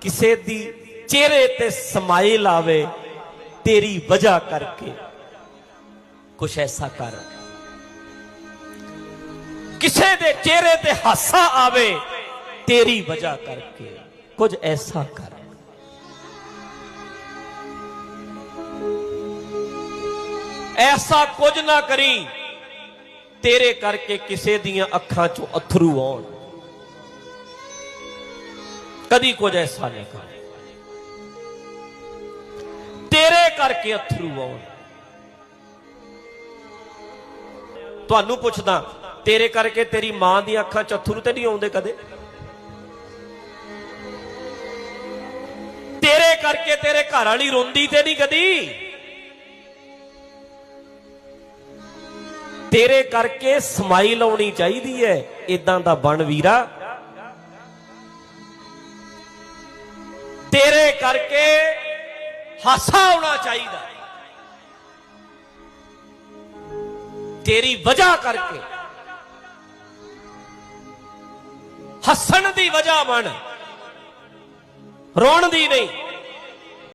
ਕਿਸੇ ਦੀ ਚਿਹਰੇ ਤੇ ਸਮਾਈਲ ਆਵੇ ਤੇਰੀ ਵਜ੍ਹਾ ਕਰਕੇ। ਕੁਛ ਐਸਾ ਕਰ। ਕਿਸੇ ਦੇ ਚਿਹਰੇ ਤੇ ਹਾਸਾ ਆਵੇ, ਤੇਰੀ ਵਜ੍ਹਾ ਕਰਕੇ। ਕੁਝ ਐਸਾ ਕਰ। ਐਸਾ ਕੁਝ ਨਾ ਕਰੀ, ਤੇਰੇ ਕਰਕੇ ਕਿਸੇ ਦੀਆਂ ਅੱਖਾਂ ਚੋਂ ਅਥਰੂ ਆਉਣ। ਕਦੀ ਕੁਝ ਐਸਾ ਨਹੀਂ ਕਰ। ਤੇਰੇ ਕਰਕੇ ਅਥਰੂ ਆਉਣ। ਤੁਹਾਨੂੰ ਪੁੱਛਦਾ, ਤੇਰੇ ਕਰਕੇ ਤੇਰੀ ਮਾਂ ਦੀਆਂ ਅੱਖਾਂ ਚ ਅਥਰੂ ਤੇ ਨਹੀਂ ਆਉਂਦੇ ਕਦੇ? ਤੇਰੇ ਕਰਕੇ ਤੇਰੇ ਘਰ ਵਾਲੀ ਰੋਂਦੀ ਤੇ ਨਹੀਂ ਕਦੀ? ਤੇਰੇ ਕਰਕੇ ਸਮਾਈਲ ਆਉਣੀ ਚਾਹੀਦੀ ਹੈ ਇਦਾਂ ਦਾ ਬਣ ਵੀਰਾ। ਕਰਕੇ ਹਾਸਾ ਆਉਣਾ ਚਾਹੀਦਾ। ਤੇਰੀ ਵਜ੍ਹਾ ਕਰਕੇ। ਹੱਸਣ ਦੀ ਵਜ੍ਹਾ ਬਣ। ਰੋਣ ਦੀ ਨਹੀਂ।